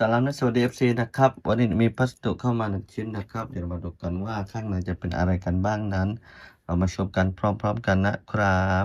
สลามนัสวัสดีเอฟซีนะครับ วันนี้มีพัสดุเข้ามาหนึ่งชิ้นนะครับ เดี๋ยวมาดูกันว่าข้างในจะเป็นอะไรกันบ้างนั้น เรามาชมกันพร้อม ๆ กันนะครับ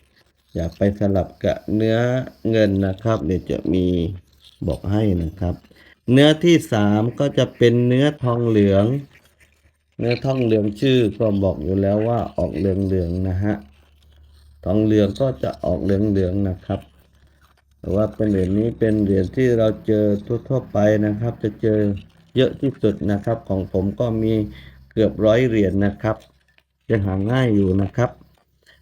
อย่าไปสลับกับเนื้อเงินนะครับเดี๋ยวจะมีบอกให้นะครับ เนื้อที่สามก็จะเป็นเนื้อทองเหลือง เนื้อทองเหลืองชื่อก็บอกอยู่แล้วว่าออกเหลืองๆนะฮะทองเหลืองก็จะออกเหลืองๆนะครับแต่ว่าเป็นเหรียญนี้เป็นเหรียญที่เราเจอทั่วๆไปนะครับ จะเจอเยอะที่สุดนะครับ ของผมก็มีเกือบร้อยเหรียญนะครับจะหาง่ายอยู่นะครับ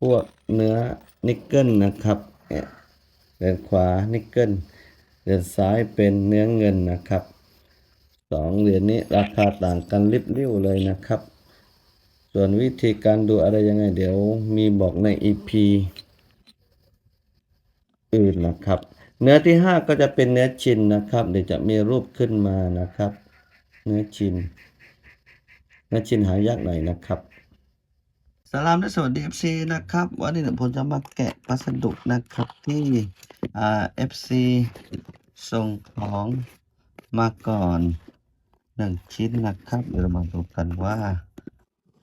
พวกเนื้อนิกเกิลนะครับเนี่ยเดือนขวานิกเกิลเดือนซ้ายเป็นเนื้อเงินนะครับสองเหรียญนี้ราคาต่างกันลิบลิ่วเลยนะครับ ส่วนวิธีการดูอะไรยังไงเดี๋ยวมีบอกใน EP อื่นนะครับ เนื้อที่ห้าก็จะเป็นเนื้อชินนะครับ เดี๋ยวจะมีรูปขึ้นมานะครับ เนื้อชิน เนื้อชินหายากหน่อยนะครับ สลามและสวัสดี FC นะครับ วันนี้ผมจะมาแกะพัสดุนะครับที่เอ่า FC ส่งของมาก่อนหนึ่งชิ้นนะครับ เดี๋ยวเรามาดูกันว่า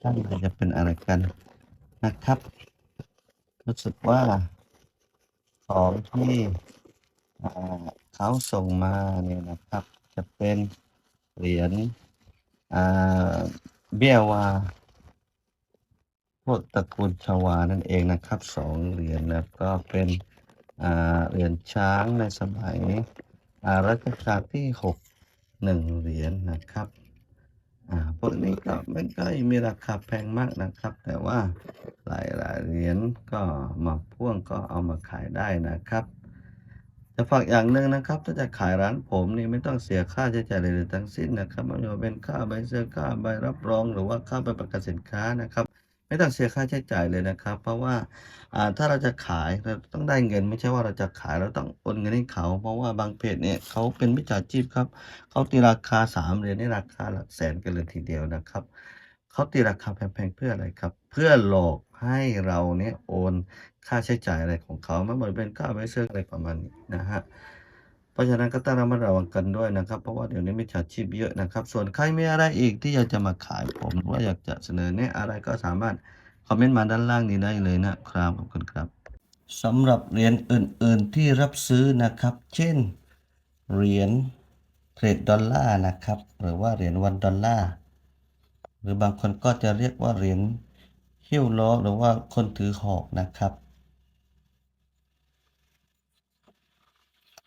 ข้างในจะเป็นอะไรกันนะครับ รู้สึกว่าของที่เขาส่งมาเนี่ยนะครับ จะเป็นเหรียญเบี้ยวา พวกตระกูลชวานั่นเองนะครับสองเหรียญแล้วก็เป็นเหรียญช้างในสมัยอารัชกาลที่หกหนึ่งเหรียญนะครับอ่าพวกนี้ก็ไม่ได้มีราคาแพงมากนะครับ แต่ว่าหลายหลายเหรียญก็มาพ่วงก็เอามาขายได้นะครับจะฝากอย่างหนึ่งนะครับ ถ้าจะขายร้านผมนี่ไม่ต้องเสียค่าใช้จ่ายเลยทั้งสิ้นนะครับไม่ว่าเป็นค่าใบเสื้อค่าใบรับรอง หรือว่าค่าใบประกาศสินค้านะครับ ไม่ต้องเสียค่าใช้จ่ายเลยนะครับ เพราะว่าถ้าเราจะขายเราต้องได้เงิน ไม่ใช่ว่าเราจะขายเราต้องโอนเงินให้เขา เพราะว่าบางเพจเนี่ยเขาเป็นมิจฉาชีพครับเขาตีราคาสามเหรียญนี่ราคาหลักแสนกันเลยทีเดียวนะครับเขาตีราคาแพงๆเพื่ออะไรครับ เพื่อหลอกให้เราเนี่ยโอนค่าใช้จ่ายอะไรของเขาไม่หมือนเป็นค่าใบเสื้ออะไรประมาณนี้นะฮะ เพราะฉะนั้นก็ต้องระมัดระวังกันด้วยนะครับ เพราะว่าเดี๋ยวนี้มิจฉาชีพเยอะนะครับ ส่วนใครมีอะไรอีกที่อยากจะมาขายผมหรือว่าอยากจะเสนอแนะอะไรก็สามารถคอมเมนต์มาด้านล่างนี้ได้เลยนะครับขอบคุณครับสำหรับเหรียญอื่น ๆ ที่รับซื้อนะครับ เช่นเหรียญเทรดดอลลาร์นะครับ หรือว่าเหรียญวันดอลลาร์หรือบางคนก็จะเรียกว่าเหรียญหิ้วล้อหรือว่าคนถือหอกนะครับ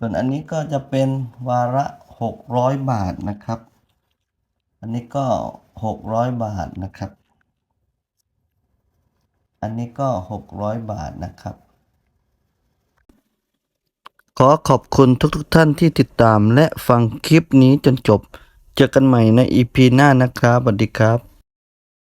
ส่วนอันนี้ก็จะเป็นวาระ 600 บาทนะครับ อันนี้ก็ 600 บาทนะครับ อันนี้ก็ 600 บาทนะครับ ขอขอบคุณทุกๆทท่านที่ติดตามและฟังคลิปนี้จนจบ เจอกันใหม่ใน EP หน้านะครับสวัสดีครับ